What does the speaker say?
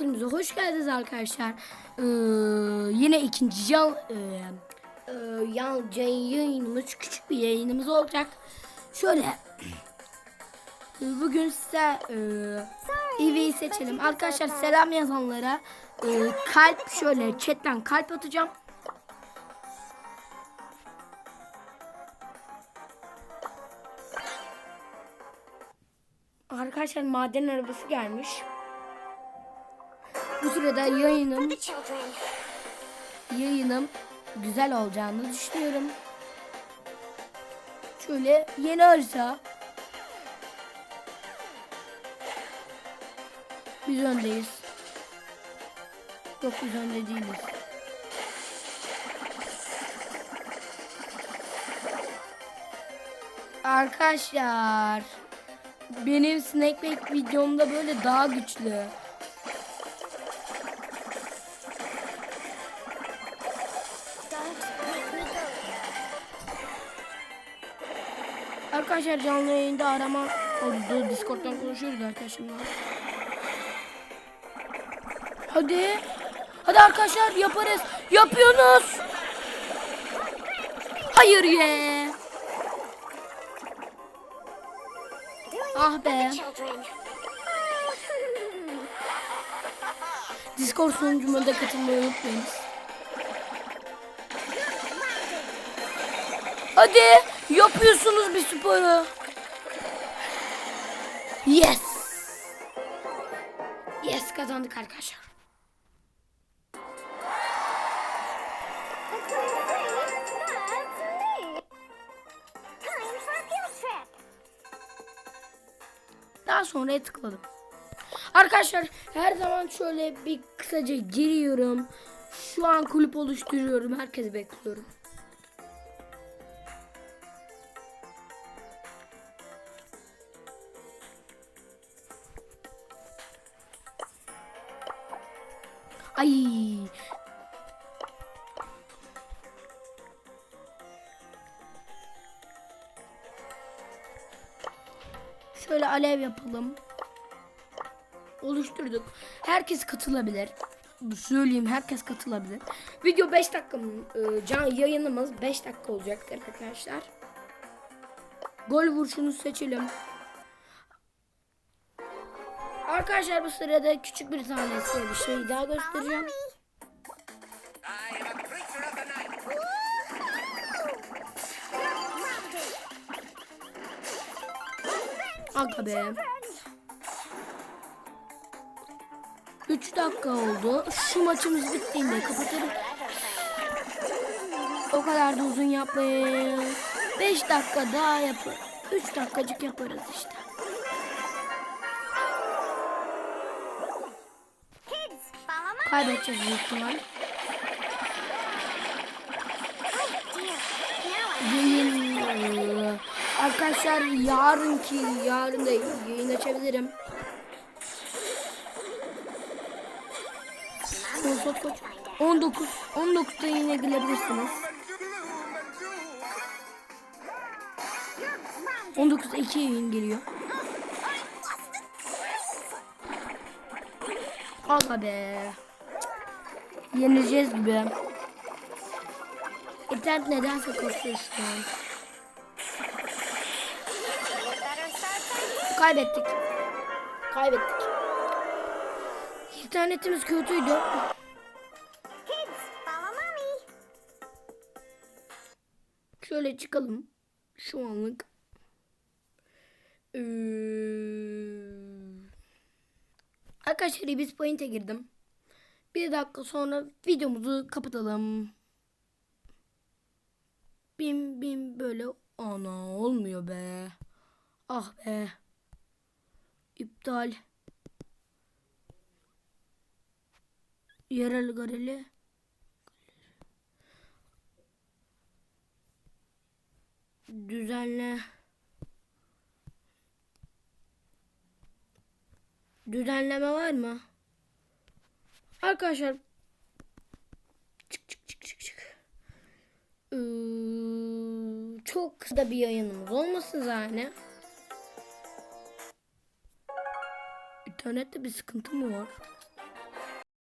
Monster'ımıza hoş geldiniz arkadaşlar. Ee, yine ikinci can, e, e, yayınımız, küçük bir yayınımız olacak. Şöyle, bugün size e, EV'yi seçelim. Arkadaşlar selam yazanlara e, kalp şöyle chatten kalp atacağım. Arkadaşlar maden arabası gelmiş. Bu sırada yayınım yayınım güzel olacağını düşünüyorum. Şöyle yeni harita. Biz öndeyiz. Yok biz önde değiliz. Arkadaşlar benim Snack Pack videomda böyle daha güçlü. Arkadaşlar canlı yayında arama oldu. Discord'dan konuşuyoruz arkadaşlarla. Hadi. Hadi arkadaşlar yaparız. Yapıyorsunuz. Hayır ye. Ah be. Discord sunucuma da katılmayı unutmayın. Hadi yapıyorsunuz bir sporu. Yes. Yes kazandık arkadaşlar. Daha sonra tıkladım. Arkadaşlar her zaman şöyle bir kısaca giriyorum. Şu an kulüp oluşturuyorum. Herkesi bekliyorum. Ay. Şöyle alev yapalım. Oluşturduk. Herkes katılabilir. Söyleyeyim herkes katılabilir. Video 5 dakika? Ee, can yayınımız 5 dakika olacaktır arkadaşlar. Gol vuruşunu seçelim. Arkadaşlar bu sırada küçük bir tane size bir şey daha göstereceğim. Aga be. 3 dakika oldu. Şu maçımız bittiğinde kapatırım. O kadar da uzun yapmayın. 5 dakika daha yapar. 3 dakikacık yaparız işte. Kaybedeceğiz büyük ihtimal. Yayın arkadaşlar yarınki yarın da yayın açabilirim. Son son. 19 19'da yine gelebilirsiniz. 19'da 2 yayın geliyor. Aga be. Yenileceğiz gibi. İnternet nedense start than Kaybettik. Kaybettik. İnternetimiz kötüydü. Şöyle çıkalım. Şu anlık. Ee... Arkadaşlar Ibis Point'e girdim. Bir dakika sonra videomuzu kapatalım. Bim bim böyle. Ana olmuyor be. Ah be. İptal. Yerel gareli. Düzenle. Düzenleme var mı? Arkadaşlar çık çık çık çık çık. Ee, çok kısa bir yayınımız olmasın zaten. İnternette bir sıkıntı mı var?